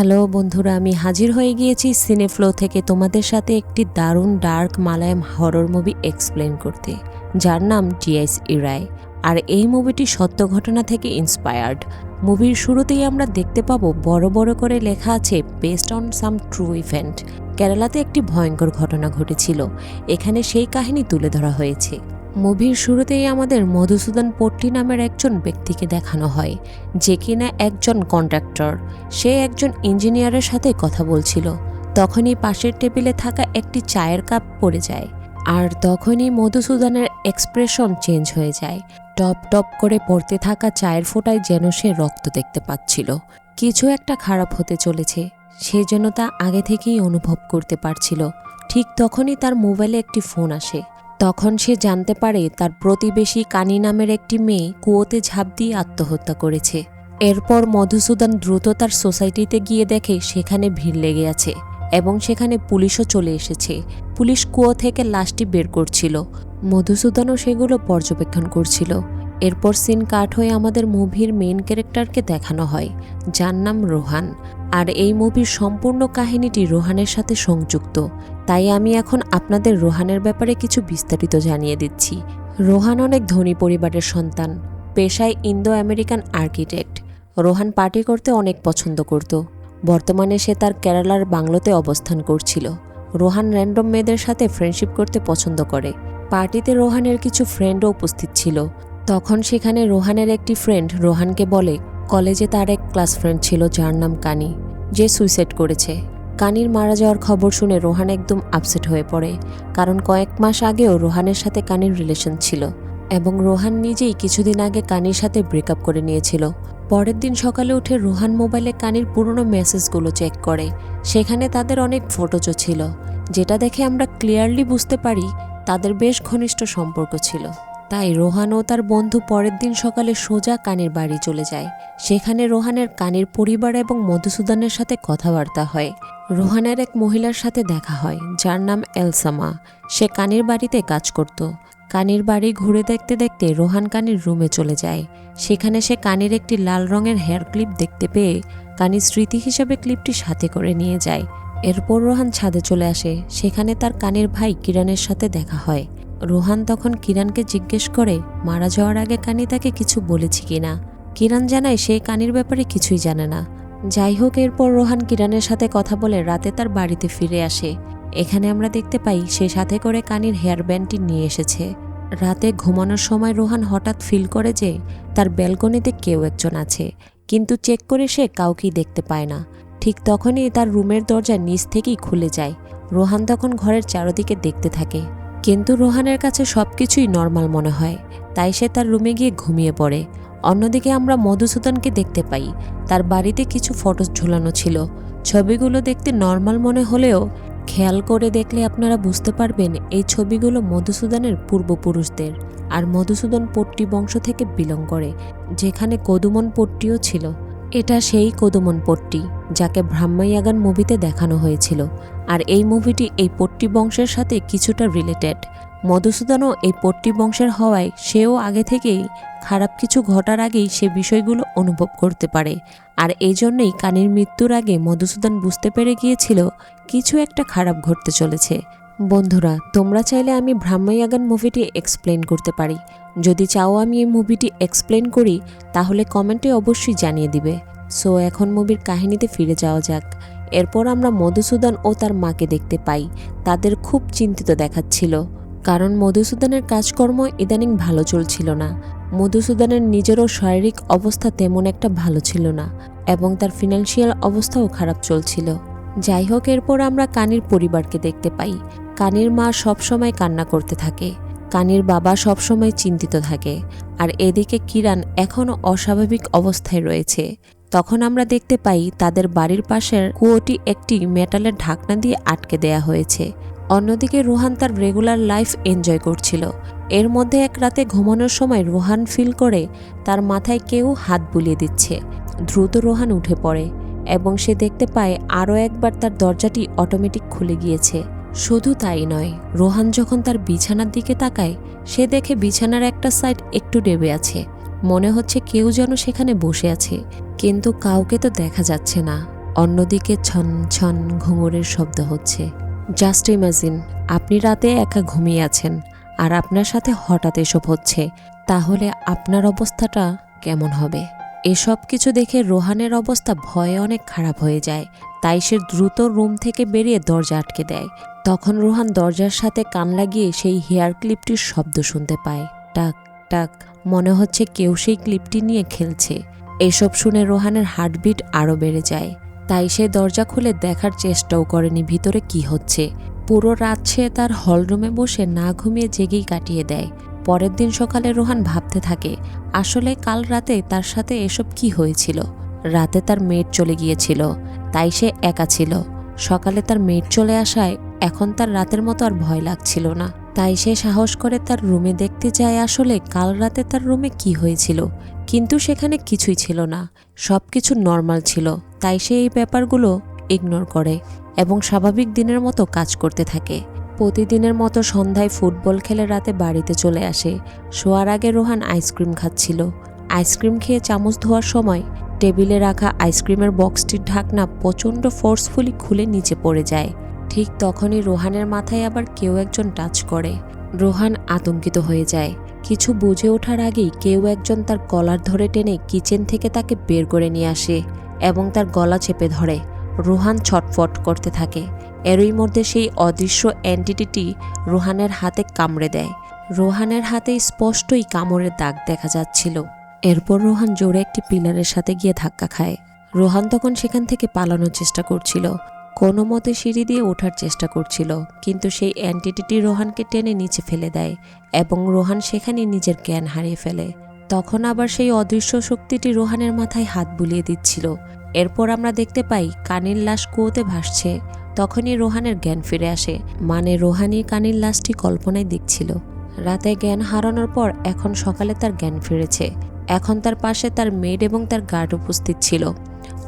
Hello বন্ধুরা, আমি হাজির হয়ে গিয়েছি সিনেফ্লো থেকে তোমাদের সাথে একটি দারুণ dark Malayalam horror movie explain করতে, যার নাম টিএস ইরায় আর এই মুভিটি সত্য ঘটনা থেকে ইন্সপায়ার্ড মুভির শুরুতেই আমরা দেখতে পাবো বড় বড় করে লেখা আছে based on some true event কেরালাতে একটি ভয়ঙ্কর ঘটনা ঘটেছিল। এখানে সেই কাহিনী তুলে ধরা হয়েছে। মুভির শুরুতেই আমাদের মধুসূদন পট্টি নামের একজন ব্যক্তিকে দেখানো হয়, যে কিনা একজন কন্ট্রাক্টর সে একজন ইঞ্জিনিয়ারের সাথে কথা বলছিল। তখনই পাশের টেবিলে থাকা একটি চায়ের কাপ পড়ে যায় আর তখনই মধুসূদনের এক্সপ্রেশন চেঞ্জ হয়ে যায়। টপ টপ করে পড়তে থাকা চায়ের ফোঁটায় যেন সে রক্ত দেখতে পাচ্ছিল। কিছু একটা খারাপ হতে চলেছে, সে যেন তা আগে থেকেই অনুভব করতে পারছিল। ঠিক তখনই তার মোবাইলে একটি ফোন আসে। তখন সে জানতে পারে তার প্রতিবেশী কানি নামের একটি মেয়ে কুয়োতে ঝাঁপ দিয়ে আত্মহত্যা করেছে। এরপর মধুসূদন দ্রুত তার সোসাইটিতে গিয়ে দেখে সেখানে ভিড় লেগে আছে এবং সেখানে পুলিশও চলে এসেছে। পুলিশ কুয়ো থেকে লাশটি বের করছিল। মধুসূদনও সেগুলো পর্যবেক্ষণ করছিল। এরপর সিন কাট হয়ে আমাদের মুভির মেইন ক্যারেক্টারকে দেখানো হয়, যার নাম রোহান। আর এই মুভির সম্পূর্ণ কাহিনীটি রোহানের সাথে সংযুক্ত। তাই আমি এখন আপনাদের রোহানের ব্যাপারে কিছু বিস্তারিত জানিয়ে দিচ্ছি। রোহান অনেক ধনী পরিবারের সন্তান, পেশায় Indo American architect. Rohan party করতে অনেক পছন্দ করত। বর্তমানে সে তার কেরালার বাংলোতে অবস্থান করছিল। রোহান র্যান্ডম মেয়েদের সাথে ফ্রেন্ডশিপ করতে পছন্দ করে। পার্টিতে রোহানের কিছু ফ্রেন্ডও উপস্থিত ছিল। তখন সেখানে রোহানের একটি ফ্রেন্ড রোহানকে বলে, কলেজে তার এক ক্লাস ফ্রেন্ড ছিল যার নাম কানি, যে সুইসাইড করেছে। কানির মারা যাওয়ার খবর শুনে রোহান একদম আপসেট হয়ে পড়ে, কারণ কয়েক মাস আগেও রোহানের সাথে কানির রিলেশন ছিল এবং রোহান নিজেই কিছুদিন আগে কানির সাথে ব্রেকআপ করে নিয়েছিল। পরের দিন সকালে উঠে রোহান মোবাইলে কানির পুরনো মেসেজগুলো চেক করে। সেখানে তাদের অনেক ফটোজও ছিল, যেটা দেখে আমরা ক্লিয়ারলি বুঝতে পারি তাদের বেশ ঘনিষ্ঠ সম্পর্ক ছিল। তাই রোহান ও তার বন্ধু পরের দিন সকালে সোজা কানির বাড়ি চলে যায়। সেখানে রোহানের কানির পরিবার এবং মধুসূদনের সাথে কথাবার্তা হয়। রোহানের এক মহিলার সাথে দেখা হয়, যার নাম এলসামা। সে কানির বাড়িতে কাজ করত। কানির বাড়ি ঘুরে দেখতে দেখতে রোহান কানির রুমে চলে যায়। সেখানে সে কানির একটি লাল রঙের হেয়ার ক্লিপ দেখতে পেয়ে কানির স্মৃতি হিসেবে ক্লিপটি সাথে করে নিয়ে যায়। এরপর রোহান ছাদে চলে আসে। সেখানে তার কানির ভাই কিরণের সাথে দেখা হয়। রোহান তখন কিরানকে জিজ্ঞেস করে, মারা যাওয়ার আগে কানি তাকে কিছু বলেছি কিনা কিরান জানায়, সে কানির ব্যাপারে কিছুই জানে না। যাই হোক, এরপর রোহান কিরানের সাথে কথা বলে রাতে তার বাড়িতে ফিরে আসে। এখানে আমরা দেখতে পাই, সে সাথে করে কানির হেয়ার ব্যান্ডটি নিয়ে এসেছে। রাতে ঘুমানোর সময় রোহান হঠাৎ ফিল করে যে, তার ব্যালকনিতে কেউ একজন আছে। কিন্তু চেক করে সে কাউকেই দেখতে পায় না। ঠিক তখনই তার রুমের দরজা নিচ থেকেই খুলে যায়। রোহান তখন ঘরের চারদিকে দেখতে থাকে। কিন্তু রোহানের কাছে সব কিছুই নর্মাল মনে হয়, তাই সে তার রুমে গিয়ে ঘুমিয়ে পড়ে। অন্যদিকে আমরা মধুসূদনকে দেখতে পাই, তার বাড়িতে কিছু ফটো ঝুলানো ছিল। ছবিগুলো দেখতে নর্মাল মনে হলেও খেয়াল করে দেখলে আপনারা বুঝতে পারবেন এই ছবিগুলো মধুসূদনের পূর্বপুরুষদের আর মধুসূদন পট্টি বংশ থেকে বিলং করে, যেখানে কদুমন পট্টিও ছিল। এটা সেই কদুমন পট্টি, যাকে ব্রাহ্ময়াগান মুভিতে দেখানো হয়েছিল। আর এই মুভিটি এই পট্টি বংশের সাথে কিছুটা রিলেটেড মধুসূদনও এই পট্টি বংশের হওয়ায় সেও আগে থেকেই খারাপ কিছু ঘটার আগেই সে বিষয়গুলো অনুভব করতে পারে। আর এই জন্যই কানির মৃত্যুর আগে মধুসূদন বুঝতে পেরে গিয়েছিল, কিছু একটা খারাপ ঘটতে চলেছে। বন্ধুরা, তোমরা চাইলে আমি ব্রাহ্ময়াগান মুভিটি এক্সপ্লেন করতে পারি। যদি চাও আমি এই মুভিটি এক্সপ্লেন করি, তাহলে কমেন্টে অবশ্যই জানিয়ে দিবে। সো এখন মুভির কাহিনীতে ফিরে যাওয়া যাক। এরপর আমরা মধুসূদন ও তার মাকে দেখতে পাই। তাদের খুব চিন্তিত দেখাচ্ছিল। কারণ মধুসূদনের কাজকর্ম ইদানিং ভালো চলছিল না। মধুসূদনের নিজেরও শারীরিক অবস্থা তেমন একটা ভালো ছিল না এবং তার ফিনান্সিয়াল অবস্থাও খারাপ চলছিল। যাই হোক, এরপর আমরা কানির পরিবারকে দেখতে পাই। কানির মা সবসময় কান্না করতে থাকে। কানির বাবা সবসময় চিন্তিত থাকে। আর এদিকে কিরান এখনও অস্বাভাবিক অবস্থায় রয়েছে। তখন আমরা দেখতে পাই তাদের বাড়ির পাশের কুয়োটি একটি মেটালের ঢাকনা দিয়ে আটকে দেয়া হয়েছে। অন্যদিকে রোহান তার রেগুলার লাইফ এনজয় করছিল। এর মধ্যে এক রাতে ঘুমানোর সময় রোহান ফিল করে তার মাথায় কেউ হাত বুলিয়ে দিচ্ছে। দ্রুত রোহান উঠে পড়ে এবং সে দেখতে পায় আরও একবার তার দরজাটি অটোমেটিক খুলে গিয়েছে। শুধু তাই নয়, রোহান যখন তার বিছানার দিকে তাকায়, সে দেখে বিছানার একটা সাইড একটু ডেবে আছে। মনে হচ্ছে কেউ যেন সেখানে বসে আছে, কিন্তু কাউকে তো দেখা যাচ্ছে না। অন্যদিকে ছন ছন ঘুঙুরের শব্দ হচ্ছে। জাস্ট ইমাজিন, আপনি রাতে একা ঘুমিয়ে আছেন, আর আপনার সাথে হঠাৎ এসব হচ্ছে। তাহলে আপনার অবস্থাটা কেমন হবে? এসব কিছু দেখে রোহানের অবস্থা ভয়ে অনেক খারাপ হয়ে যায়। তাই সে দ্রুত রুম থেকে বেরিয়ে দরজা আটকে দেয়। তখন রোহান দরজার সাথে কান লাগিয়ে সেই হেয়ার ক্লিপটির শব্দ শুনতে পায়। টাক টাক, মনে হচ্ছে কেউ সেই ক্লিপটি নিয়ে খেলছে। এসব শুনে রোহানের হার্টবিট আরও বেড়ে যায়। তাই সে দরজা খুলে দেখার চেষ্টাও করেনি ভিতরে কি হচ্ছে। পুরো রাত সে তার হলরুমে বসে না ঘুমিয়ে জেগেই কাটিয়ে দেয়। পরের দিন সকালে রোহান ভাবতে থাকে, আসলে কাল রাতে তার সাথে এসব কি হয়েছিল? রাতে তার মেয়ের চলে গিয়েছিল, তাই সে একা ছিল। সকালে তার মেয়ের চলে আসায় এখন তার রাতের মতো আর ভয় লাগছিল না। তাই সে সাহস করে তার রুমে দেখতে যায় আসলে কাল রাতে তার রুমে কি হয়েছিল। কিন্তু সেখানে কিছুই ছিল না। সব কিছু নর্মাল ছিল। তাই সে এই ব্যাপারগুলো ইগনোর করে এবং স্বাভাবিক দিনের মতো কাজ করতে থাকে। প্রতিদিনের মতো সন্ধ্যায় ফুটবল খেলে রাতে বাড়িতে চলে আসে। শোয়ার আগে রোহান আইসক্রিম খাচ্ছিল। আইসক্রিম খেয়ে চামচ ধোয়ার সময় টেবিলে রাখা আইসক্রিমের বক্সটির ঢাকনা প্রচণ্ড ফোর্সফুলি খুলে নিচে পড়ে যায়। ঠিক তখনই রোহানের মাথায় আবার কেউ একজন টাচ করে। রোহান আতঙ্কিত হয়ে যায়। কিছু বুঝে ওঠার আগেই কেউ একজন তার গলার ধরে টেনে কিচেন থেকে তাকে বের করে নিয়ে আসে এবং তার গলা চেপে ধরে। রোহান ছটফট করতে থাকে। এরই মধ্যে সেই অদৃশ্য অ্যান্টিটিটি রোহানের হাতে কামড়ে দেয়। রোহানের হাতে স্পষ্টই কামড়ের দাগ দেখা যাচ্ছিল। এরপর রোহান জোরে একটি পিলারের সাথে গিয়ে ধাক্কা খায়। রোহান তখন সেখান থেকে পালানোর চেষ্টা করছিল। কোনো মতে সিঁড়ি দিয়ে ওঠার চেষ্টা করছিল, কিন্তু সেই অ্যান্টিটিটি রোহানকে টেনে নিচে ফেলে দেয় এবং রোহান সেখানে নিজের জ্ঞান হারিয়ে ফেলে। তখন আবার সেই অদৃশ্য শক্তিটি রোহানের মাথায় হাত বুলিয়ে দিচ্ছিল। এরপর আমরা দেখতে পাই কানির লাশ কুয়োতে ভাসছে। তখনই রোহানের জ্ঞান ফিরে আসে মানে রোহানি কানির লাশটি কল্পনায় দেখছিল। রাতে জ্ঞান হারানোর পর এখন সকালে তার জ্ঞান ফিরেছে। এখন তার পাশে তার মেড এবং তার গার্ড উপস্থিত ছিল।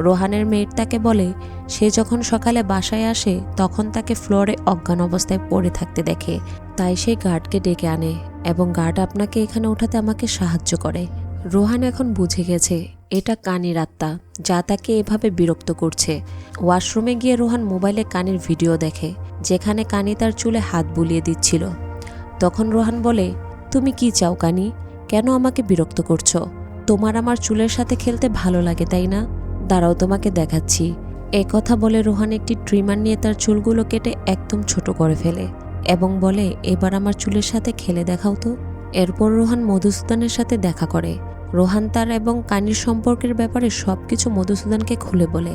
রোহানের মেয়ের তাকে বলে, সে যখন সকালে বাসায় আসে, তখন তাকে ফ্লোরে অজ্ঞান অবস্থায় পড়ে থাকতে দেখে। তাই সেই গার্ডকে ডেকে আনে এবং গার্ড আপনাকে এখানে ওঠাতে আমাকে সাহায্য করে। রোহান এখন বুঝে গেছে, এটা কানির আত্মা, যা তাকে এভাবে বিরক্ত করছে। ওয়াশরুমে গিয়ে রোহান মোবাইলে কানির ভিডিও দেখে, যেখানে কানি তার চুলে হাত বুলিয়ে দিচ্ছিল। তখন রোহান বলে, তুমি কি চাও, কানি? কেন আমাকে বিরক্ত করছ? তোমার আমার চুলের সাথে খেলতে ভালো লাগে, তাই না? দাঁড়াও, তোমাকে দেখাচ্ছি। এ কথা বলে রোহান একটি ট্রিমার নিয়ে তার চুলগুলো কেটে একদম ছোট করে ফেলে এবং বলে, এবার আমার চুলের সাথে খেলে দেখাও তো। এরপর রোহান মধুসূদনের সাথে দেখা করে। রোহান তার এবং কানির সম্পর্কের ব্যাপারে সব কিছু মধুসূদনকে খুলে বলে।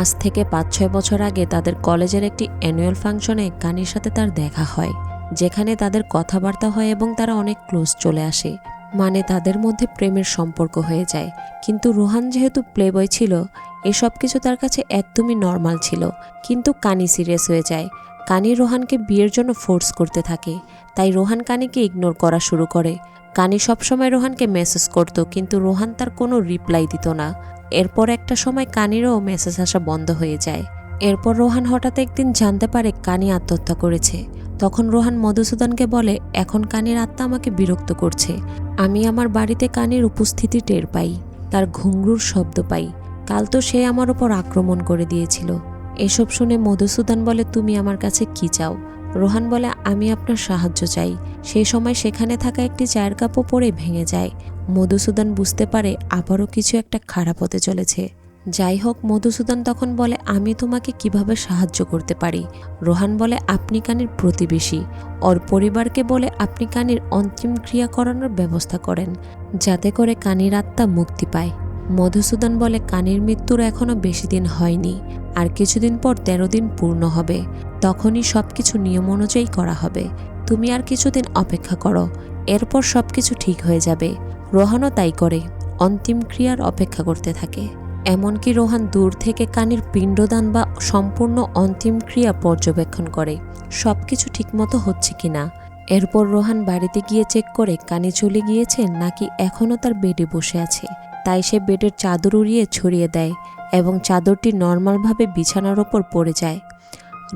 আজ থেকে পাঁচ ছয় বছর আগে তাদের কলেজের একটি অ্যানুয়াল ফাংশনে কানির সাথে তার দেখা হয়, যেখানে তাদের কথাবার্তা হয় এবং তারা অনেক ক্লোজ চলে আসে। মানে তাদের মধ্যে প্রেমের সম্পর্ক হয়ে যায়। কিন্তু রোহান যেহেতু প্লেবয় ছিল, এসব কিছু তার কাছে একদমই নর্মাল ছিল। কিন্তু কানি সিরিয়াস হয়ে যায়। কানি রোহানকে বিয়ের জন্য ফোর্স করতে থাকে। তাই রোহান কানিকে ইগনোর করা শুরু করে। কানি সবসময় রোহানকে মেসেজ করত, কিন্তু রোহান তার কোনো রিপ্লাই দিত না। এরপর একটা সময় কানিরও মেসেজ আসা বন্ধ হয়ে যায়। এরপর রোহান হঠাৎ একদিন জানতে পারে কানি আত্মহত্যা করেছে। তখন রোহান মধুসূদনকে বলে, এখন কানির আত্মা আমাকে বিরক্ত করছে। আমি আমার বাড়িতে কানের উপস্থিতি টের পাই, তার ঘুংরুর শব্দ পাই। কাল তো সে আমার ওপর আক্রমণ করে দিয়েছিল। এসব শুনে মধুসূদন বলে, তুমি আমার কাছে কি চাও? রোহান বলে, আমি আপনার সাহায্য চাই। সেই সময় সেখানে থাকা একটি চায়ের কাপও পরে ভেঙে যায়। মধুসূদন বুঝতে পারে, আবারও কিছু একটা খারাপ হতে চলেছে। যাই হোক মধুসূদন তখন বলে, আমি তোমাকে কীভাবে সাহায্য করতে পারি? রোহান বলে, আপনি কানির প্রতিবেশী। ওর পরিবারকে বলে, আপনি কানির অন্তিম ক্রিয়া করানোর ব্যবস্থা করেন, যাতে করে কানির আত্মা মুক্তি পায়। মধুসূদন বলে, কানির মৃত্যুর এখনও বেশি দিন হয়নি, আর কিছুদিন পর তেরো দিন পূর্ণ হবে। তখনই সব কিছু নিয়ম অনুযায়ী করা হবে। তুমি আর কিছুদিন অপেক্ষা করো, এরপর সব কিছু ঠিক হয়ে যাবে। রোহানও তাই করে, অন্তিম ক্রিয়ার অপেক্ষা করতে থাকে। এমনকি রোহান দূর থেকে কানির পিণ্ডদান বা সম্পূর্ণ অন্তিম ক্রিয়া পর্যবেক্ষণ করে সব কিছু ঠিকমতো হচ্ছে কি না এরপর রোহান বাড়িতে গিয়ে চেক করে কানে চলে গিয়েছে নাকি এখনও তার বেডে বসে আছে। তাই সে বেডের চাদর উড়িয়ে ছড়িয়ে দেয় এবং চাদরটি নর্মালভাবে বিছানার ওপর পড়ে যায়।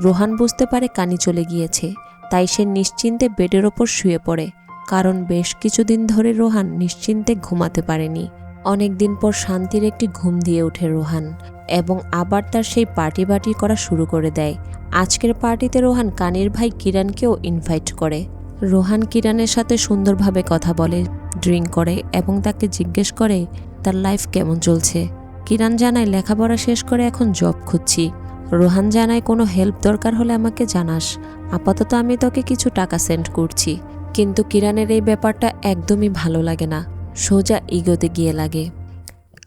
রোহান বুঝতে পারে কানি চলে গিয়েছে, তাই সে নিশ্চিন্তে বেডের ওপর শুয়ে পড়ে, কারণ বেশ কিছুদিন ধরে রোহান নিশ্চিন্তে ঘুমাতে পারেনি। অনেক দিন পর শান্তির একটি ঘুম দিয়ে ওঠে রোহান এবং আবার তার সেই পার্টি বাটি করা শুরু করে দেয়। আজকের পার্টিতে রোহান কানির ভাই কিরানকেও ইনভাইট করে। রোহান কিরানের সাথে সুন্দরভাবে কথা বলে ড্রিঙ্ক করে এবং তাকে জিজ্ঞেস করে, তার লাইফ কেমন চলছে? কিরান জানায়, লেখাপড়া শেষ করে এখন জব খুঁজছি। রোহান জানায়, কোনো হেল্প দরকার হলে আমাকে জানাস। আপাতত আমি তোকে কিছু টাকা সেন্ড করছি। কিন্তু কিরানের এই ব্যাপারটা একদমই ভালো লাগে না। সোজা ইগোতে গিয়ে লাগে।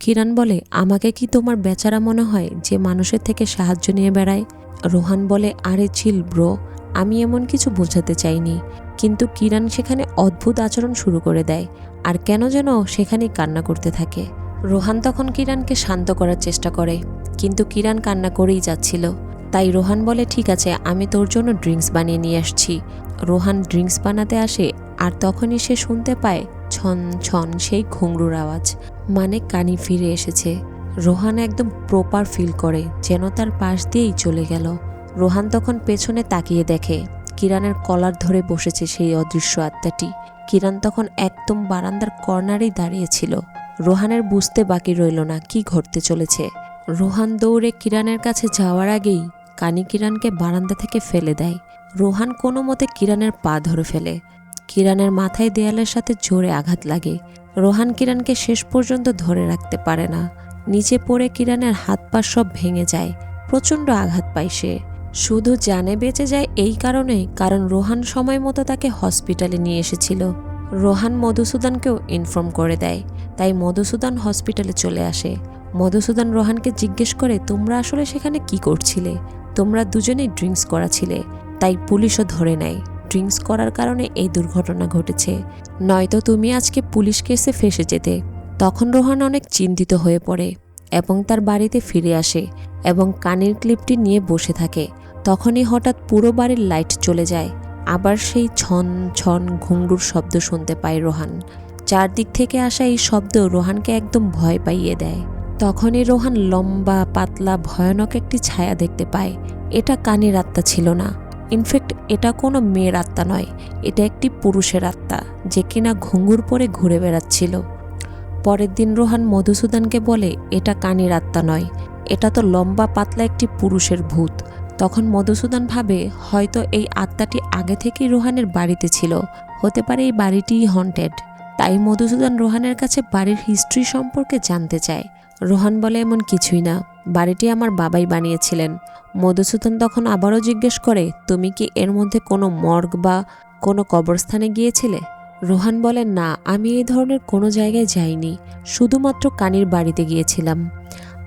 কিরান বলে, আমাকে কি তোমার বেচারা মনে হয় যে মানুষের থেকে সাহায্য নিয়ে বেড়ায়? রোহান বলে, আরে চিল ব্রো, আমি এমন কিছু বোঝাতে চাইনি। কিন্তু কিরান সেখানে অদ্ভুত আচরণ শুরু করে দেয়, আর কেন যেন সেখানেই কান্না করতে থাকে। রোহান তখন কিরানকে শান্ত করার চেষ্টা করে, কিন্তু কিরান কান্না করেই যাচ্ছিল। তাই রোহান বলে, ঠিক আছে, আমি তোর জন্য ড্রিঙ্কস বানিয়ে নিয়ে আসছি। রোহান ড্রিঙ্কস বানাতে আসে, আর তখনই সে শুনতে পায় ছন ছন সেই ঘুংরুর আওয়াজ। মানে কানি ফিরে এসেছে। রোহান একদম প্রপার ফিল করে, যেন তার পাশ দিয়েই চলে গেল। রোহান তখন পেছনে তাকিয়ে দেখে, কিরানের কলার ধরে বসেছে সেই অদৃশ্য আত্মাটি। কিরান তখন একদম বারান্দার কর্নারেই দাঁড়িয়েছিল রোহানের বুঝতে বাকি রইল না, কি ঘটতে চলেছে। রোহান দৌড়ে কিরানের কাছে যাওয়ার আগেই কানি কিরানকে বারান্দা থেকে ফেলে দেয়। রোহান কোনো মতে কিরানের পা ধরে ফেলে। কিরানের মাথায় দেয়ালের সাথে জোরে আঘাত লাগে। রোহান কিরানকে শেষ পর্যন্ত ধরে রাখতে পারে না। নিচে পড়ে কিরানের হাত পা সব ভেঙে যায়। প্রচণ্ড আঘাত পায় সে। শুধু জানে বেঁচে যায় এই কারণেই, কারণ রোহান সময় মতো তাকে হসপিটালে নিয়ে এসেছিল। রোহান মধুসূদনকেও ইনফর্ম করে দেয়, তাই মধুসূদন হসপিটালে চলে আসে। মধুসূদন রোহানকে জিজ্ঞেস করে, তোমরা আসলে সেখানে কি করছিলে? তোমরা দুজনেই ড্রিঙ্কস করা ছিলে তাই পুলিশও ধরে নেয়। ড্রিঙ্কস করার কারণে এই দুর্ঘটনা ঘটেছে। নয়তো তুমি আজকে পুলিশ কেসে ফেসে যেতে। তখন রোহান অনেক চিন্তিত হয়ে পড়ে এবং তার বাড়িতে ফিরে আসে এবং কানের ক্লিপটি নিয়ে বসে থাকে। তখনই হঠাৎ পুরো বাড়ির লাইট চলে যায়। আবার সেই ছন ছন ঘুংরুর শব্দ শুনতে পায় রোহান। চারদিক থেকে আসা এই শব্দ রোহানকে একদম ভয় পাইয়ে দেয়। তখনই রোহান লম্বা, পাতলা, ভয়ানক একটি ছায়া দেখতে পায়। এটা কানের আত্মা ছিল না। ইনফ্যাক্ট এটা কোনো মেয়ের আত্মা নয়, এটা একটি পুরুষের আত্মা, যে কিনা ঘুঙ্গুর পরে ঘুরে বেড়াচ্ছিল। পরের দিন রোহান মধুসূদনকে বলে, এটা কানির আত্মা নয়, এটা তো লম্বা পাতলা একটি পুরুষের ভূত। তখন মধুসূদন ভাবে, হয়তো এই আত্মাটি আগে থেকেই রোহানের বাড়িতে ছিল, হতে পারে এই বাড়িটিই হন্টেড তাই মধুসূদন রোহানের কাছে বাড়ির হিস্ট্রি সম্পর্কে জানতে চায়। রোহান বলে এমন কিছুই না। বাড়িটি আমার বাবাই বানিয়েছিলেন। মধুসূদন তখন আবারও জিজ্ঞেস করে, তুমি কি এর মধ্যে কোনো মর্গ বা কোনো কবরস্থানে গিয়েছিলে? রোহান বলে, না, আমি এই ধরনের কোনো জায়গায় যাইনি। শুধুমাত্র কানির বাড়িতে গিয়েছিলাম।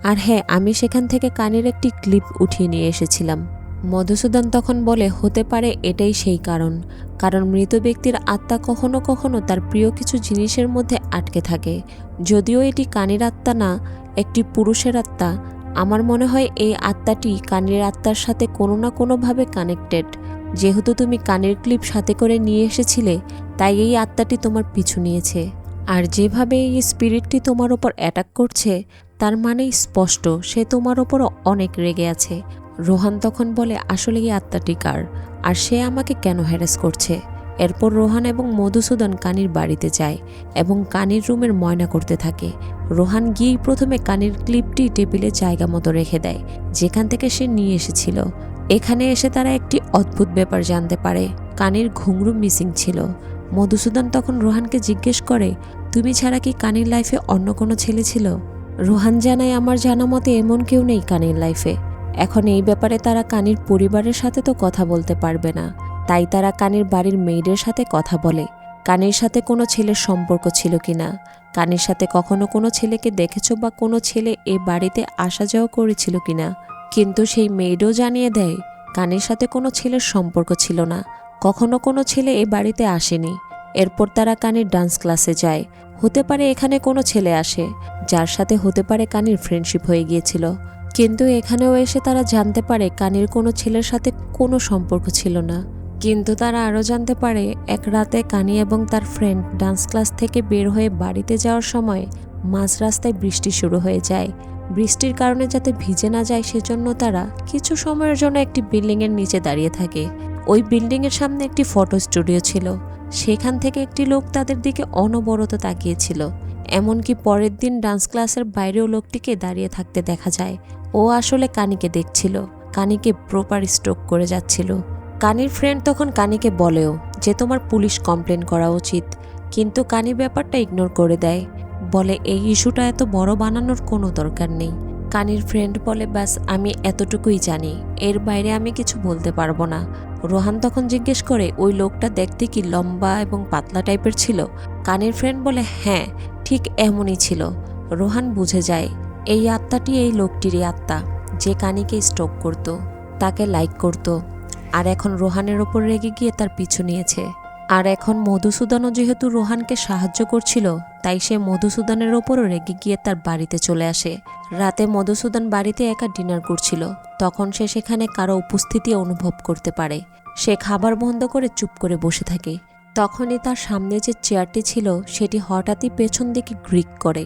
আর হ্যাঁ আমি সেখান থেকে কানের একটি ক্লিপ উঠিয়ে নিয়ে এসেছিলাম। মধুসূদন তখন বলে, হতে পারে এটাই সেই কারণ। কারণ মৃত ব্যক্তির আত্মা কখনো কখনো তার প্রিয় কিছু জিনিসের মধ্যে আটকে থাকে। যদিও এটি কানের আত্মা না, একটি পুরুষের আত্মা। আমার মনে হয় এই আত্মাটি কানের আত্মার সাথে কোনো না কোনোভাবে কানেক্টেড। যেহেতু তুমি কানের ক্লিপ সাথে করে নিয়ে এসেছিলে, তাই এই আত্মাটি তোমার পিছু নিয়েছে। আর যেভাবে এই স্পিরিটটি তোমার ওপর অ্যাটাক করছে, তার মানেই স্পষ্ট, সে তোমার ওপর অনেক রেগে আছে। রোহান তখন বলে, আসলে এই আত্মাটি কার? আর সে আমাকে কেন হ্যারাস করছে? এরপর রোহান এবং মধুসূদন কানির বাড়িতে যায় এবং কানির রুমের ময়না করতে থাকে। রোহান গিয়েই প্রথমে কানির ক্লিপটি টেবিলে জায়গা মতো রেখে দেয়, যেখান থেকে সে নিয়ে এসেছিল। এখানে এসে তারা একটি অদ্ভুত ব্যাপার জানতে পারে। কানির ঘুংরু মিসিং ছিল। মধুসূদন তখন রোহানকে জিজ্ঞেস করে, তুমি ছাড়া কি কানির লাইফে অন্য কোনো ছেলে ছিল? রোহান জানায়, আমার জানা মতে এমন কেউ নেই কানির লাইফে এখন এই ব্যাপারে তারা কানির পরিবারের সাথে তো কথা বলতে পারবে না। তাই তারা কানির বাড়ির মেয়েদের সাথে কথা বলে। কানির সাথে কোনো ছেলের সম্পর্ক ছিল কিনা? কানির সাথে কখনো কোনো ছেলেকে দেখেছ বা কোনো ছেলে এ বাড়িতে আসা যাওয়া করেছিল কিনা? কিন্তু সেই মেয়েডও জানিয়ে দেয়, কানির সাথে কোনো ছেলের সম্পর্ক ছিল না। কখনো কোনো ছেলে এ বাড়িতে আসেনি। এরপর তারা কানির ডান্স ক্লাসে যায়। হতে পারে এখানে কোনো ছেলে আসে, যার সাথে হতে পারে কানির ফ্রেন্ডশিপ হয়ে গিয়েছিল। কিন্তু এখানেও এসে তারা জানতে পারে কানির কোনো ছেলের সাথে কোনো সম্পর্ক ছিল না। কিন্তু তারা আরও জানতে পারে, এক রাতে কানি এবং তার ফ্রেন্ড ডান্স ক্লাস থেকে বের হয়ে বাড়িতে যাওয়ার সময় মাঝ রাস্তায় বৃষ্টি শুরু হয়ে যায়। বৃষ্টির কারণে যাতে ভিজে না যায় সেজন্য তারা কিছু সময়ের জন্য একটি বিল্ডিংয়ের নিচে দাঁড়িয়ে থাকে। ওই বিল্ডিংয়ের সামনে একটি ফটো স্টুডিও ছিল। সেখান থেকে একটি লোক তাদের দিকে অনবরত তাকিয়েছিল। এমনকি পরের দিন ডান্স ক্লাসের বাইরেও লোকটিকে দাঁড়িয়ে থাকতে দেখা যায়। ও আসলে কানিকে দেখছিল। কানিকে প্রপার স্ট্রোক করে যাচ্ছিল। কানির ফ্রেন্ড তখন কানিকে বলেও যে, তোমার পুলিশ কমপ্লেন করা উচিত। কিন্তু কানি ব্যাপারটা ইগনোর করে দেয়। বলে, এই ইস্যুটা এত বড় বানানোর কোনো দরকার নেই। কানির ফ্রেন্ড বলে, ব্যাস, আমি এতটুকুই জানি। এর বাইরে আমি কিছু বলতে পারব না। রোহান তখন জিজ্ঞেস করে, ওই লোকটা দেখতে কি লম্বা এবং পাতলা টাইপের ছিল? কানির ফ্রেন্ড বলে হ্যাঁ ঠিক এমনই ছিল। রোহান বুঝে যায় এই আত্মাটি এই লোকটিরই আত্মা, যে কানিকে স্ট্রোক করত, তাকে লাইক করত, আর এখন রোহানের ওপর রেগে গিয়ে তার পিছু নিয়েছে। আর এখন মধুসূদনও যেহেতু রোহানকে সাহায্য করছিল, তাই সে মধুসূদনের ওপরও রেগে গিয়ে তার বাড়িতে চলে আসে। রাতে মধুসূদন বাড়িতে একা ডিনার করছিল, তখন সে সেখানে কারও উপস্থিতি অনুভব করতে পারে। সে খাবার বন্ধ করে চুপ করে বসে থাকে। তখনই তার সামনে যে চেয়ারটি ছিল, সেটি হঠাৎই পেছন দিকে গ্রিক করে।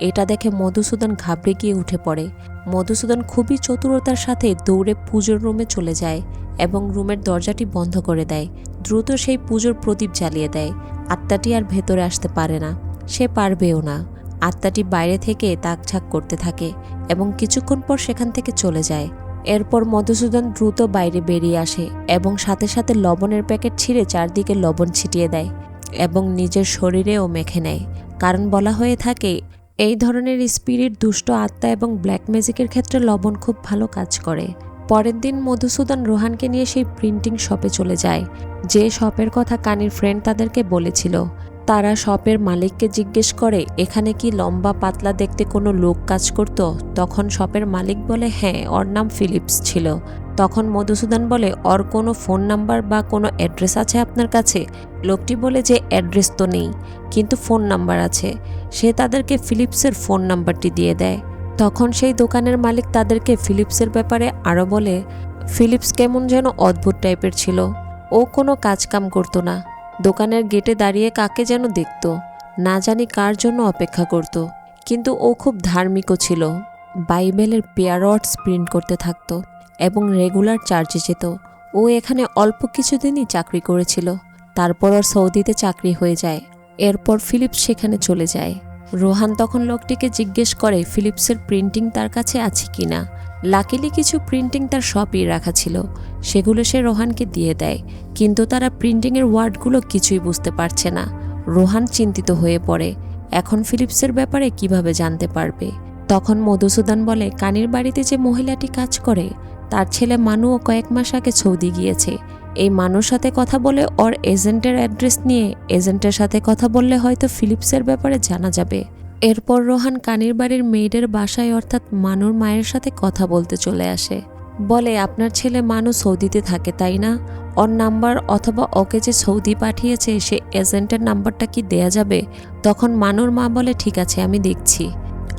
এটা দেখে মধুসূদন ঘাবড়ে গিয়ে উঠে পড়ে। মধুসূদন খুবই চতুরতার সাথে দৌড়ে পুজোর রুমে চলে যায় এবং রুমের দরজাটি বন্ধ করে দেয়। দ্রুত সেই পুজোর প্রদীপ জ্বালিয়ে দেয়। আত্মাটি আর ভেতরে আসতে পারে না। সে পারবেও না। আত্মাটি বাইরে থেকে তাকঝাক করতে থাকে এবং কিছুক্ষণ পর সেখান থেকে চলে যায়। এরপর মধুসূদন দ্রুত বাইরে বেরিয়ে আসে এবং সাথে সাথে লবণের প্যাকেট ছিঁড়ে চারদিকে লবণ ছিটিয়ে দেয় এবং নিজের শরীরেও মেখে নেয়। কারণ বলা হয়ে থাকে এই ধরনের স্পিরিট দুষ্ট আত্মা এবং ব্ল্যাক ম্যাজিকের ক্ষেত্রে লবণ খুব ভালো কাজ করে। পরের দিন মধুসূদন রোহানকে নিয়ে সেই প্রিন্টিং শপে চলে যায়। যে শপের কথা কানির ফ্রেন্ড তাদেরকে বলেছিল তারা শপের মালিককে জিজ্ঞেস করে, এখানে কি লম্বা পাতলা দেখতে কোনো লোক কাজ করত? তখন শপের মালিক বলে হ্যাঁ ওর নাম ফিলিপস ছিল। তখন মধুসূদন বলে, ওর কোনো ফোন নাম্বার বা কোনো অ্যাড্রেস আছে আপনার কাছে? লোকটি বলে যে, অ্যাড্রেস তো নেই, কিন্তু ফোন নাম্বার আছে। সে তাদেরকে ফিলিপসের ফোন নাম্বারটি দিয়ে দেয়। তখন সেই দোকানের মালিক তাদেরকে ফিলিপসের ব্যাপারে আরও বলে, ফিলিপস কেমন যেন অদ্ভুত টাইপের ছিল। ও কোনো কাজকাম করতো না। দোকানের গেটে দাঁড়িয়ে কাকে যেন দেখত, না জানি কার জন্য অপেক্ষা করত। কিন্তু ও খুব ধার্মিকও ছিল। বাইবেলের পেয়ারটস প্রিন্ট করতে থাকতো এবং রেগুলার চার্জে যেত। ও এখানে অল্প কিছুদিনই চাকরি করেছিল। তারপর ওর সৌদিতে চাকরি হয়ে যায়। এরপর ফিলিপস সেখানে চলে যায়। রোহান তখন লোকটিকে জিজ্ঞেস করে, ফিলিপসের প্রিন্টিং তার কাছে আছে কি না লাকিলি কিছু প্রিন্টিং তার শপই রাখা ছিল। সেগুলো সে রোহানকে দিয়ে দেয়, কিন্তু তারা প্রিন্টিংয়ের ওয়ার্ডগুলো কিছুই বুঝতে পারছে না। রোহান চিন্তিত হয়ে পড়ে, এখন ফিলিপসের ব্যাপারে কীভাবে জানতে পারবে? তখন মধুসূদন বলে, কানির বাড়িতে যে মহিলাটি কাজ করে, তার ছেলে মানুও কয়েক মাস আগে সৌদি গিয়েছে। এই মানুর সাথে কথা বলে ওর এজেন্টের অ্যাড্রেস নিয়ে, এজেন্টের সাথে কথা বললে হয়তো ফিলিপসের ব্যাপারে জানা যাবে। এরপর রোহান কানির বাড়ির মেয়েদের বাসায় অর্থাৎ মানুর মায়ের সাথে কথা বলতে চলে আসে। বলে, আপনার ছেলে মানু সৌদিতে থাকে, তাই না? ওর নাম্বার অথবা ওকে যে সৌদি পাঠিয়েছে, সে এজেন্টের নাম্বারটা কি দেয়া যাবে? তখন মানুর মা বলে, ঠিক আছে, আমি দেখছি।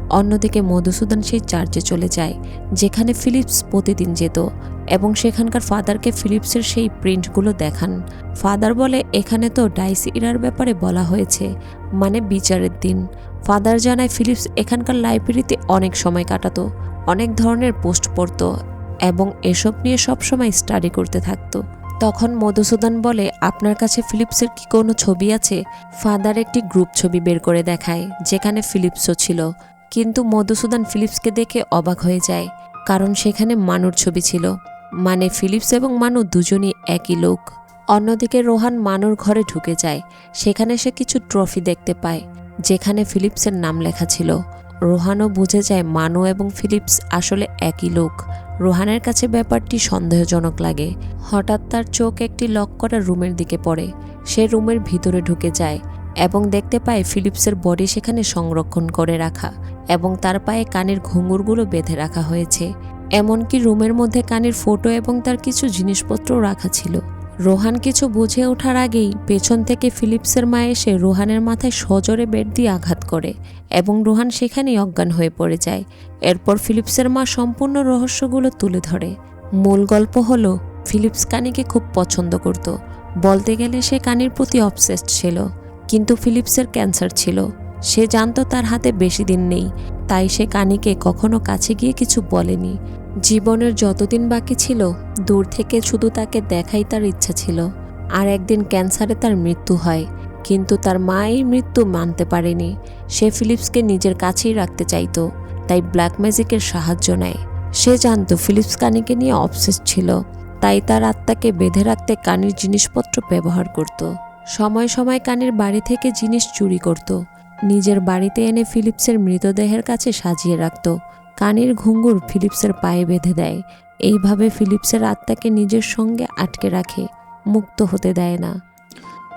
অন্যদিকে মধুসূদন সেই চার্চে চলে যায়, যেখানে ফিলিপস প্রতিদিন যেত এবং সেখানকার ফাদারকে ফিলিপসের সেই প্রিন্টগুলো দেখান। ফাদার বলে, এখানে তো ডাইস ইরার ব্যাপারে বলা হয়েছে মানে বিচারের দিন। ফাদার জানায়, ফিলিপস এখানকার লাইব্রেরিতে অনেক সময় কাটাতো, অনেক ধরনের পোস্ট পড়তো এবং এসব নিয়ে সবসময় স্টাডি করতে থাকতো। তখন মধুসূদন বলে, আপনার কাছে ফিলিপসের কি কোনো ছবি আছে? ফাদার একটি গ্রুপ ছবি বের করে দেখায়, যেখানে ফিলিপসও ছিল। কিন্তু মধুসূদন ফিলিপসকে দেখে অবাক হয়ে যায়, কারণ সেখানে মানুর ছবি ছিল। মানে ফিলিপস এবং মানু দুজনই একই লোক। অন্যদিকে রোহান মানুর ঘরে ঢুকে যায়, সেখানে সে কিছু ট্রফি দেখতে পায়, যেখানে ফিলিপসের নাম লেখা ছিল। রোহানও বুঝে যায়, মানু এবং ফিলিপস আসলে একই লোক। রোহানের কাছে ব্যাপারটি সন্দেহজনক লাগে। হঠাৎ তার চোখ একটি লক করা রুমের দিকে পড়ে। সে রুমের ভিতরে ঢুকে যায় এবং দেখতে পায় ফিলিপসের বডি সেখানে সংরক্ষণ করে রাখা এবং তার পায়ে কানের ঘুঙুরগুলো বেঁধে রাখা হয়েছে। এমনকি রুমের মধ্যে কানের ফটো এবং তার কিছু জিনিসপত্রও রাখা ছিল। রোহান কিছু বুঝে ওঠার আগেই পেছন থেকে ফিলিপসের মা এসে রোহানের মাথায় সজোরে বেড দিয়ে আঘাত করে এবং রোহান সেখানেই অজ্ঞান হয়ে পড়ে যায়। এরপর ফিলিপসের মা সম্পূর্ণ রহস্যগুলো তুলে ধরে। মূল গল্প হলো, ফিলিপস কানিকে খুব পছন্দ করত। বলতে গেলে সে কানির প্রতি অবসেসড ছিল, কিন্তু ফিলিপসের ক্যান্সার ছিল। সে জানতো তার হাতে বেশি দিন নেই, তাই সে কানিকে কখনো কাছে গিয়ে কিছু বলেনি। জীবনের যতদিন বাকি ছিল, দূর থেকে শুধু তাকে দেখাই তার ইচ্ছা ছিল। আর একদিন ক্যান্সারে তার মৃত্যু হয়, কিন্তু তার মা এই মৃত্যু মানতে পারেনি। সে ফিলিপসকে নিজের কাছেই রাখতে চাইতো, তাই ব্ল্যাক ম্যাজিকের সাহায্য নেয়। সে জানত ফিলিপস কানিকে নিয়ে অবসেস ছিল, তাই তার আত্মাকে বেঁধে রাখতে কানির জিনিসপত্র ব্যবহার করত। সময় সময় কানির বাড়ি থেকে জিনিস চুরি করত, নিজের বাড়িতে এনে ফিলিপসের মৃতদেহের কাছে সাজিয়ে রাখত। কানির ঘুঙ্গুর ফিলিপসের পায়ে বেঁধে দেয়। এইভাবে ফিলিপসের আত্মাকে নিজের সঙ্গে আটকে রাখে, মুক্ত হতে দেয় না।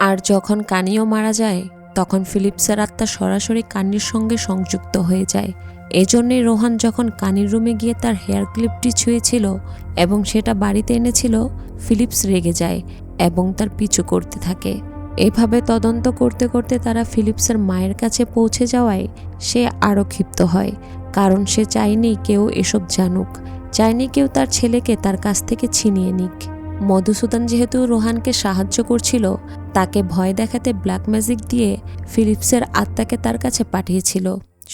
আর যখন কানিও মারা যায়, তখন ফিলিপসের আত্মা সরাসরি কানির সঙ্গে সংযুক্ত হয়ে যায়। এজন্যই রোহান যখন কানির রুমে গিয়ে তার হেয়ার ক্লিপটি ছুঁয়েছিল এবং সেটা বাড়িতে এনেছিল, ফিলিপস রেগে যায় এবং তার পিছু করতে থাকে। এভাবে তদন্ত করতে করতে তারা ফিলিপসের মায়ের কাছে পৌঁছে যাওয়ায় সে আরও ক্ষিপ্ত হয়। কারণ সে চায়নি কেউ এসব জানুক চায়নি কেউ তার ছেলেকে তার কাছ থেকে ছিনিয়ে নিক। মধুসূদন যেহেতু রোহানকে সাহায্য করছিল, তাকে ভয় দেখাতে ব্ল্যাক ম্যাজিক দিয়ে ফিলিপসের আত্মাকে তার কাছে পাঠিয়েছিল।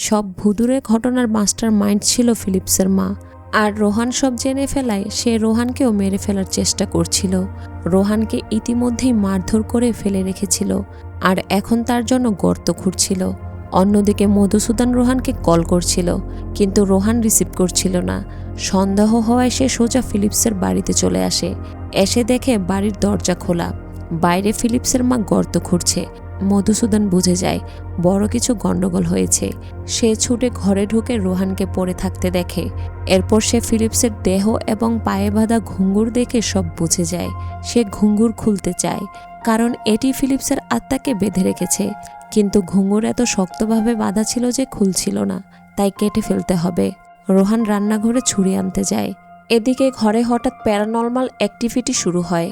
সব ভুদুরে ঘটনার মাস্টার মাইন্ড ছিল ফিলিপসের মা। আর রোহান সব জেনে ফেলায় সে রোহানকেও মেরে ফেলার চেষ্টা করছিল। রোহানকে ইতিমধ্যেই মারধর করে ফেলে রেখেছিল, আর এখন তার জন্য গর্ত খুঁড়ছিল। অন্যদিকে মধুসূদন রোহানকে কল করছিল, কিন্তু রোহান রিসিভ করছিল না। সন্দেহ হওয়ায় সে সোজা ফিলিপসের বাড়িতে চলে আসে। এসে দেখে বাড়ির দরজা খোলা। বাইরে ফিলিপসের মা গর্ত খুঁড়ছে। মধুসূদন বুঝে যায়, বড় কিছু গণ্ডগোল হয়েছে। সে ছুটে ঘরে ঢুকে রোহানকে পড়ে থাকতে দেখে। এরপর সে ফিলিপসের দেহ এবং পায়ে বাঁধা ঘুঙ্গুর দেখে সব বুঝে যায়। সে ঘুঙ্গুর খুলতে চায়, কারণ এটি ফিলিপসের আত্মাকে বেঁধে রেখেছে। কিন্তু ঘুঙুর এত শক্তভাবে বাঁধা ছিল যে খুলছিল না, তাই কেটে ফেলতে হবে। রোহান রান্নাঘরে ছুরি আনতে যায়। এদিকে ঘরে হঠাৎ প্যারানর্মাল অ্যাক্টিভিটি শুরু হয়।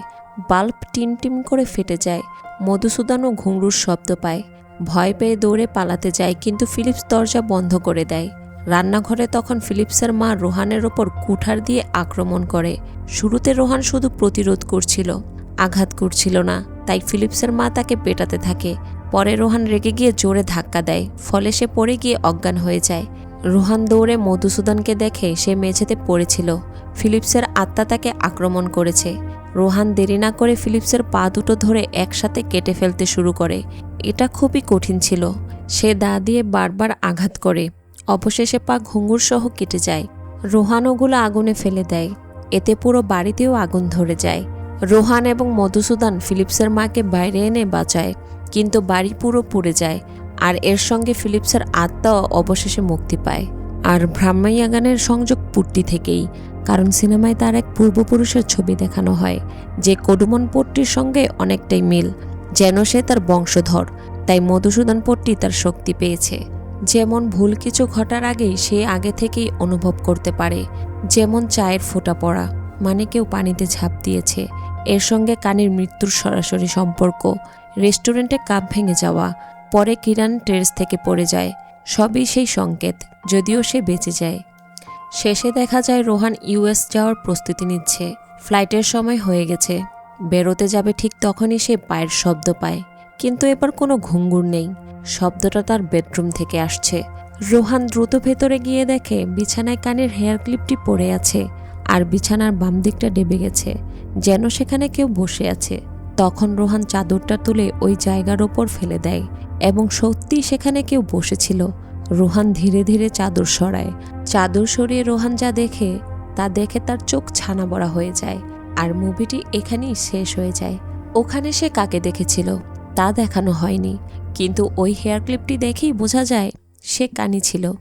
বাল্ব টিম টিম করে ফেটে যায়। মধুসূদনও ঘুঙরুর শব্দ পায়। ভয় পেয়ে দৌড়ে পালাতে যায়, কিন্তু ফিলিপস দরজা বন্ধ করে দেয়। রান্নাঘরে তখন ফিলিপসের মা রোহানের ওপর কুঠার দিয়ে আক্রমণ করে। শুরুতে রোহান শুধু প্রতিরোধ করছিল, আঘাত করছিল না, তাই ফিলিপসের মা তাকে পেটাতে থাকে। পরে রোহান রেগে গিয়ে জোরে ধাক্কা দেয়, ফলে সে পড়ে গিয়ে অজ্ঞান হয়ে যায়। রোহান দৌড়ে মধুসূদনকে দেখে সে মেঝেতে পড়েছিল। ফিলিপসের আত্মা তাকে আক্রমণ করেছে। রোহান দেরি না করে ফিলিপসের পা দুটো ধরে একসাথে কেটে ফেলতে শুরু করে। এটা খুবই কঠিন ছিল। সে দা দিয়ে বারবার আঘাত করে। অবশেষে পা ঘুঙুর সহ কেটে যায়। রোহান ওগুলো আগুনে ফেলে দেয়। এতে পুরো বাড়িতেও আগুন ধরে যায়। রোহান এবং মধুসূদন ফিলিপসের মাকে বাইরে এনে বাঁচায়। কিন্তু বাড়ি পুরো পুড়ে যায়, আর এর সঙ্গে ফিলিপসের আত্মাও অবশেষে মুক্তি পায়। আর ব্রাহ্মাইয়াগানের সংযোগ পুট্টি থেকেই, কারণ সিনেমায় তার এক পূর্বপুরুষের ছবি দেখানো হয়, যে কডুমন পট্টির সঙ্গে অনেকটাই মিল, যেন সে তার বংশধর, তাই মধুসূদন পট্টি তার শক্তি পেয়েছে। যেমন ভুল কিছু ঘটার আগেই সে আগে থেকেই অনুভব করতে পারে, যেমন চায়ের ফোঁটা পড়া মানে কেউ পানিতে ঝাঁপ দিয়েছে এর সঙ্গে কানির মৃত্যুর সরাসরি সম্পর্ক। রেস্টুরেন্টে কাপ ভেঙে যাওয়া, পরে কিরান টেরেস থেকে পড়ে যায়। সবই সেই সংকেত, যদিও সে বেঁচে যায়। শেষে দেখা যায় রোহান ইউএস যাওয়ার প্রস্তুতি নিচ্ছে। ফ্লাইটের সময় হয়ে গেছে। বেরোতে যাবে ঠিক তখনই সে পায়ের শব্দ পায়। কিন্তু এবার কোনো ঘুঙ্গুর নেই। শব্দটা তার বেডরুম থেকে আসছে। রোহান দ্রুত ভেতরে গিয়ে দেখে বিছানায় কানের হেয়ার ক্লিপটি পড়ে আছে। আর বিছানার বাম দিকটা ডেবে গেছে, যেন সেখানে কেউ বসে আছে। তখন রোহান চাদরটা তুলে ওই জায়গার ওপর ফেলে দেয় এবং সত্যি সেখানে কেউ বসেছিল। রোহান ধীরে ধীরে চাদর সরায়। চাদর সরিয়ে রোহান যা দেখে, তা দেখে তার চোখ ছানা বড়া হয়ে যায় আর মুভিটি এখানেই শেষ হয়ে যায়। ওখানে সে কাকে দেখেছিল, তা দেখানো হয়নি। কিন্তু ওই হেয়ার ক্লিপটি দেখেই বোঝা যায়, সে কানি ছিল।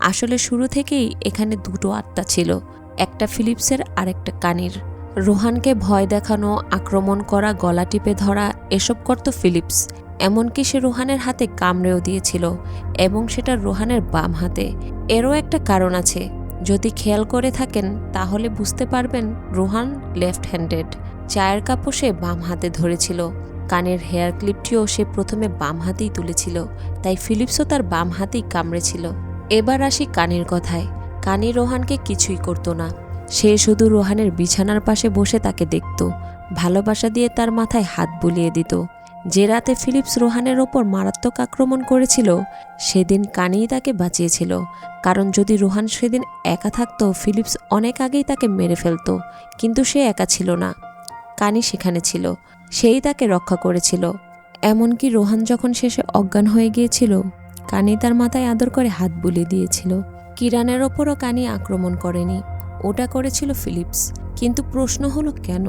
আসলে শুরু থেকেই এখানে দুটো আত্মা ছিল। একটা ফিলিপসের আর একটা কানির। রোহানকে ভয় দেখানো, আক্রমণ করা, গলা টিপে ধরা, এসব করত ফিলিপস। এমনকি সে রোহানের হাতে কামড়েও দিয়েছিল এবং সেটা রোহানের বাম হাতে। এরও একটা কারণ আছে, যদি খেয়াল করে থাকেন, তাহলে বুঝতে পারবেন রোহান লেফট হ্যান্ডেড চায়ের কাপও সে বাম হাতে ধরেছিল। কানের হেয়ার ক্লিপটিও সে প্রথমে বাম হাতেই তুলেছিল, তাই ফিলিপসও তার বাম হাতেই কামড়েছিল। এবার আসি কানের কথায়। কানি রোহানকে কিছুই করতো না। সে শুধু রোহানের বিছানার পাশে বসে তাকে দেখত। ভালোবাসা দিয়ে তার মাথায় হাত বুলিয়ে দিত। যে রাতে ফিলিপস রোহানের ওপর মারাত্মক আক্রমণ করেছিল, সেদিন কানেই তাকে বাঁচিয়েছিল। কারণ যদি রোহান সেদিন একা থাকতো, ফিলিপস অনেক আগেই তাকে মেরে ফেলতো। কিন্তু সে একা ছিল না। কানি সেখানে ছিল। সেই তাকে রক্ষা করেছিল। এমনকি রোহান যখন শেষে অজ্ঞান হয়ে গিয়েছিল, কানি তার মাথায় আদর করে হাত বুলিয়ে দিয়েছিল। কিরানের ওপরও কানি আক্রমণ করেনি। ওটা করেছিল ফিলিপস। কিন্তু প্রশ্ন হলো কেন?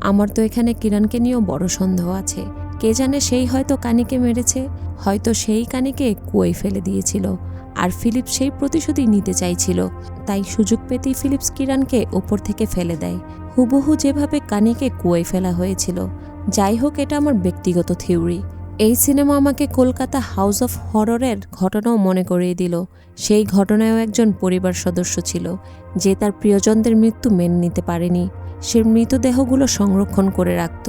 আমার তো এখানে কিরানকে নিয়েও বড় সন্দেহ আছে। কে জানে সেই হয়তো কানিকে মেরেছে, হয়তো সেই কানিকে কুয়োয় ফেলে দিয়েছিল। আর ফিলিপস সেই প্রতিশোধই নিতে চাইছিল। তাই সুযোগ পেতেই ফিলিপস কিরানকে ওপর থেকে ফেলে দেয়। হুবহু যেভাবে কানিকে কুয়োয় ফেলা হয়েছিল। যাই হোক, এটা আমার ব্যক্তিগত থিওরি। এই সিনেমা আমাকে কলকাতা হাউস অফ হররের ঘটনাও মনে করিয়ে দিল। সেই ঘটনায়ও একজন পরিবার সদস্য ছিল, যে তার প্রিয়জনদের মৃত্যু মেনে নিতে পারেনি। সে মৃতদেহগুলো সংরক্ষণ করে রাখত।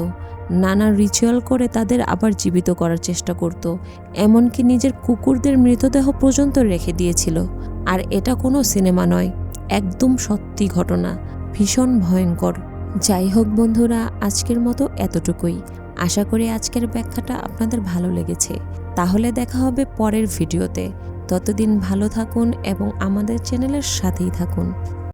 নানা রিচুয়াল করে তাদের আবার জীবিত করার চেষ্টা করত, এমনকি নিজের কুকুরদের মৃতদেহ পর্যন্ত রেখে দিয়েছিল। আর এটা কোনো সিনেমা নয়, একদম সত্যি ঘটনা, ভীষণ ভয়ঙ্কর। যাই হোক বন্ধুরা, আজকের মতো এতটুকুই। আশা করি আজকের ব্যাখ্যাটা আপনাদের ভালো লেগেছে। তাহলে দেখা হবে পরের ভিডিওতে। ততদিন ভালো থাকুন এবং আমাদের চ্যানেলের সাথেই থাকুন।